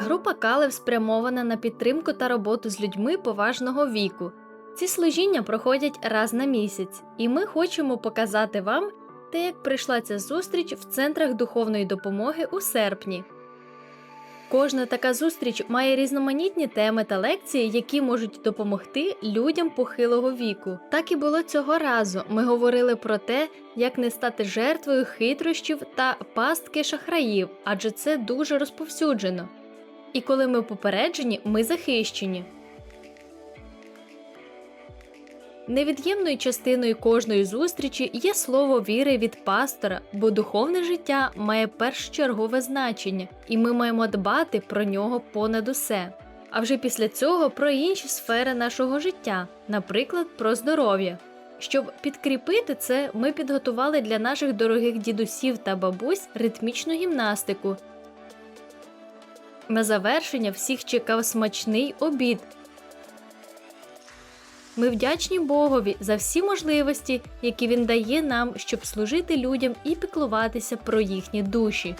Група Калев спрямована на підтримку та роботу з людьми поважного віку. Ці служіння проходять раз на місяць, і ми хочемо показати вам те, як прийшла ця зустріч в центрах духовної допомоги у серпні. Кожна така зустріч має різноманітні теми та лекції, які можуть допомогти людям похилого віку. Так і було цього разу. Ми говорили про те, як не стати жертвою хитрощів та пастки шахраїв, адже це дуже розповсюджено. І коли ми попереджені, ми захищені. Невід'ємною частиною кожної зустрічі є слово віри від пастора, бо духовне життя має першочергове значення, і ми маємо дбати про нього понад усе. А вже після цього про інші сфери нашого життя, наприклад, про здоров'я. Щоб підкріпити це, ми підготували для наших дорогих дідусів та бабусь ритмічну гімнастику. На завершення всіх чекав смачний обід. Ми вдячні Богові за всі можливості, які він дає нам, щоб служити людям і піклуватися про їхні душі.